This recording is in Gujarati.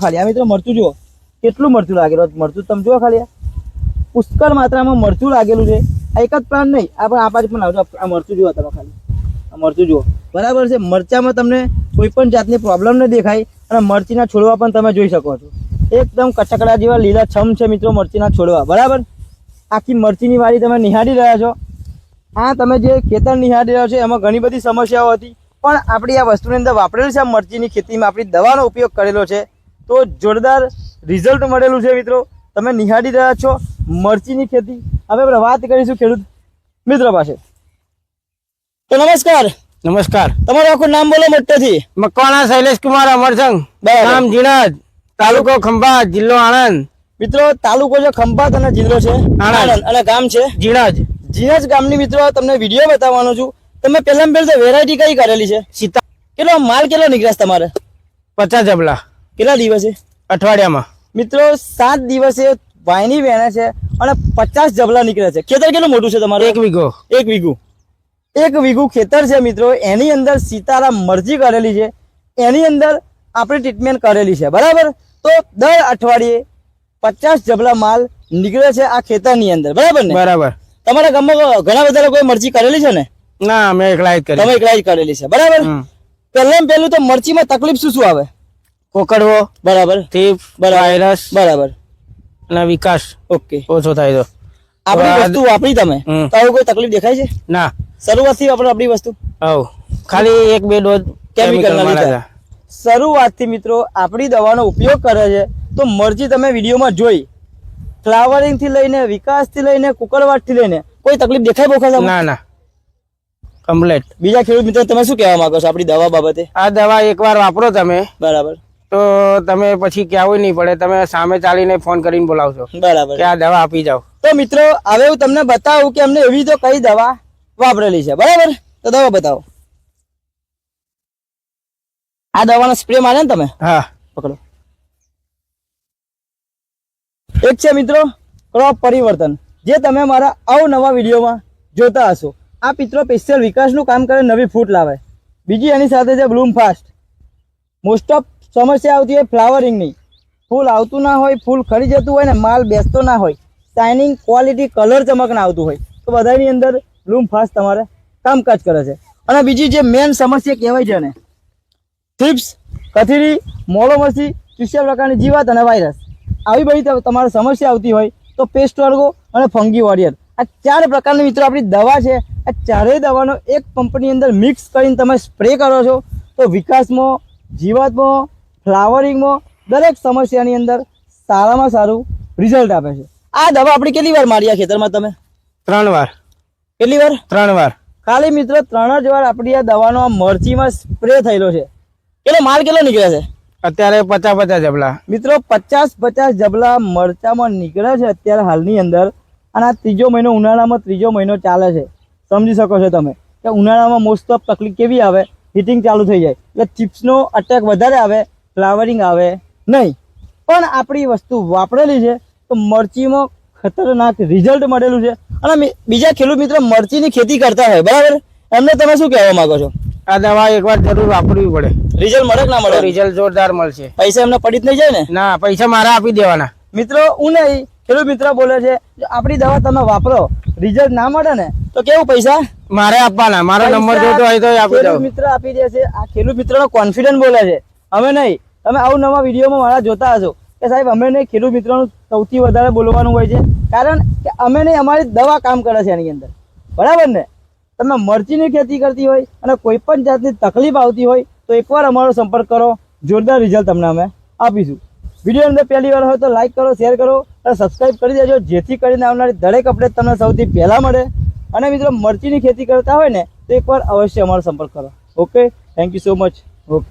ખાલી. આ મિત્રો મરચું જુઓ. કેટલું મરચું લાગેલું. મરચું તમે જુઓ ખાલી. પુષ્કળ માત્રામાં મરચું લાગેલું છે. આ એક જ પ્લાન્ટ નહીં. આ પણ આ બાજુ પણ આવજો. આ મરચું જુઓ તમે ખાલી. આ મરચું જુઓ. બરાબર છે. મરચામાં તમને કોઈ પણ જાતની પ્રોબ્લેમ ન દેખાય અને મરચીના છોડવા પણ તમે જોઈ શકો છો. એકદમ કચકડા જેવા લીલા છમ છે મિત્રો મરચીના છોડવા. બરાબર? આખી મરચીની વાડી તમે નિહાળી રહ્યા છો. આ તમે જે ખેતર નિહાળી રહ્યા છો, એમાં ઘણી બધી સમસ્યાઓ હતી. પણ આપણી આ વસ્તુની અંદર વાપરેલી છે મરચીની ખેતીમાં આપણી દવાનો ઉપયોગ કરેલો છે. તો જોરદાર રિઝલ્ટ મળેલું છે મિત્રો. તમે નિહાળી રહ્યા છો મરચીની ખેતી. હવે આપણે વાત કરીશું ખેડૂત મિત્ર પાસે. તો નમસ્કાર. નમસ્કાર. તમારું આખું નામ બોલો મોટેથી. મકવાણા શૈલેષ કુમાર અમરસંગ. નામ જીણજ તાલુકો ખંભાત જિલ્લો આણંદ. મિત્રો તાલુકો છે ખંભાત અને જિલ્લો છે આણંદ. અને ગામ છે જીણજ. જીણાજ ગામની મિત્રો તમને વીડિયો બતાવવાનો છું. તમે પહેલા પહેલા વેરાયટી કઈ કરેલી છે? સીતા કેટલો માલ કેટલો નીકળ્યા છે તમારે? પચાસ જબલા. કેટલા દિવસે? અઠવાડિયામાં. મિત્રો સાત દિવસે વાયની વેણે છે અને પચાસ જબલા નીકળે છે. ખેતર કેટલું મોટું છે તમારું? એક વીઘો. એક વીઘું. એક વીઘું ખેતર છે મિત્રો. એની અંદર સીતારામ મરજી કરેલી છે. એની અંદર આપણે ટ્રીટમેન્ટ કરેલી છે. બરાબર? તો દર અઠવાડિયે પચાસ જબલા માલ નીકળે છે આ ખેતરની અંદર. બરાબર ને? બરાબર. તમારા ગામમાં ઘણા બધા લોકોએ મરચી કરેલી છે ને? ના અમે એકલા જ કરેલી તમે એકલા જ કરેલી છે. બરાબર? પહેલાં પહેલું તો મરચીમાં તકલીફ શું શું આવે? કોકડવો બરાબર. થીપ વાયરસ બરાબર. અને વિકાસ. ઓકે ઓછો થાય તો. આપણી વસ્તુ વાપરી તમે? તો આવું કોઈ તકલીફ દેખાય છે? ના. શરૂઆતથી વાપરો આપણી વસ્તુ. હવ ખાલી એક બે ડોઝ કેમિકલ. શરૂઆતથી મિત્રો આપણી દવાનો ઉપયોગ કરે છે તો મરજી તમે વિડીયોમાં જોઈ. ફ્લાવરિંગથી લઈને વિકાસથી લઈને કુકરવાટથી લઈને કોઈ તકલીફ દેખાય બોખા? ના ના. કમ્પ્લેટ બીજા ખેડૂત મિત્રો તમે શું કહેવા માંગો છો આપણી દવા બાબતે? આ દવા એકવાર વાપરો તમે. બરાબર. તો તમે પછી કહેવું નહીં પડે તમે સામે ચાલીને ફોન કરીને બોલાવશો બરાબર. કે આ દવા આપી જાઓ. તો મિત્રો હવે હું તમને બતાવું કે અમને એવી તો કઈ દવા વાપરેલી છે. બરાબર? તો દવા બતાવો. આ દવાનો સ્પ્રે મારે ને તમે? હા. પકડો. એક છે મિત્રો ક્રોપ પરિવર્તન. જે તમે મારા અવનવા વિડીયોમાં જોતા હશો. આ મિત્રો સ્પેશિયલ વિકાસનું કામ કરે નવી ફૂટ લાવે. બીજી એની સાથે છે બ્લૂમ ફાસ્ટ. મોસ્ટ ઓફ સમસ્યા આવતી હોય ફ્લાવરિંગની. ફૂલ આવતું ના હોય, ફૂલ ખરી જતું હોય ને માલ બેસતો ના હોય શાઇનિંગ ક્વોલિટી કલર ચમક ના આવતું હોય, તો બધાની અંદર લૂમ ફાસ્ટ તમારે કામકાજ કરે છે. અને બીજી જે મેન સમસ્યા કહેવાય છે ને થિપ્સ કથીરી મોળો મરસી ચૂસ્યા પ્રકારની જીવાત અને વાયરસ આવી બધી તમારે સમસ્યા આવતી હોય, તો પેસ્ટ વર્ગો અને ફંગી વોરિયર આ ચાર પ્રકારની મિત્રો આપણી દવા છે, આ ચારેય દવાનો એક પંપની અંદર મિક્સ કરીને તમે સ્પ્રે કરો છો, તો વિકાસમાં, જીવાતમાં ફ્લાવરિંગમાં દરેક સમસ્યાની અંદર સારામાં સારું રિઝલ્ટ આપે છે. આ દવા આપણે કેટલી વાર મારી આ ખેતરમાં તમે? ત્રણ વાર. કેટલી વાર? ત્રણ વાર. ખાલી મિત્રો ત્રણ જ વાર આપણી આ દવાનો મરચીમાં સ્પ્રે થયેલો છે. કેટલો માલ કેટલો નીકળે છે? અત્યારે પચાસ પચાસ જબલા. મિત્રો પચાસ પચાસ જબલા મરચામાં નીકળે છે અત્યારે હાલની અંદર. અને આ ત્રીજો મહિનો ઉનાળામાં ત્રીજો મહિનો ચાલે છે. સમજી શકો છો તમે કે ઉનાળામાં મોસ્ટ ઓફ તકલીફ કેવી આવે? હીટિંગ ચાલુ થઈ જાય. એટલે ચિપ્સનો અટેક વધારે આવે. ફ્લાવરિંગ આવે નહીં. પણ આપણી વસ્તુ વાપરેલી છે તો મરચીમાં ખતરનાક રિઝલ્ટ મળેલું છે. અને બીજા ખેડૂત મિત્રો મરચીની ખેતી કરતા હોય બરાબર? એમને તમે શું કહેવા માંગો છો? આ દવા એકવાર જરૂર વાપરવી પડે. રિઝલ્ટ મળે ના મળે? રિઝલ્ટ જોરદાર મળશે. પૈસા એમને પડી જ નહીં જાય ને? ના પૈસા મારા આપી દેવાના. મિત્રો હું નહીં. ખેડૂત મિત્ર બોલે છે આપણી દવા તમે વાપરો રિઝલ્ટ ના મળે ને તો કેવું પૈસા? મારે આપવાના. મારો નંબર જોતો હોય તો આપી ખેડૂત મિત્ર આપી દે છે. આ ખેડૂત મિત્રનો કોન્ફિડન્સ બોલે છે. અમે નહીં. તમે આવું નવા વિડીયોમાં મારા જોતા હશો કે સાહેબ, અમે નહીં, ખેડૂત મિત્રોનું સૌથી વધારે બોલવાનું હોય છે. કારણ કે અમે નહીં, અમારી દવા કામ કરે છે એની અંદર. બરાબર ને? તમે મરચીની ખેતી કરતી હોય અને કોઈ પણ જાતની તકલીફ આવતી હોય તો એકવાર અમારો સંપર્ક કરો. જોરદાર રિઝલ્ટ તમને અમે આપીશું. વીડિયો અંદર પહેલી વાર હોય તો લાઈક કરો શેર કરો અને સબસ્ક્રાઈબ કરી દેજો, જેથી કરીને આવનારી દરેક અપડેટ તમને સૌથી પહેલાં મળે. અને મિત્રો, મરચીની ખેતી કરતા હોય ને, તો એકવાર અવશ્ય અમારો સંપર્ક કરો. Okay thank you so much okay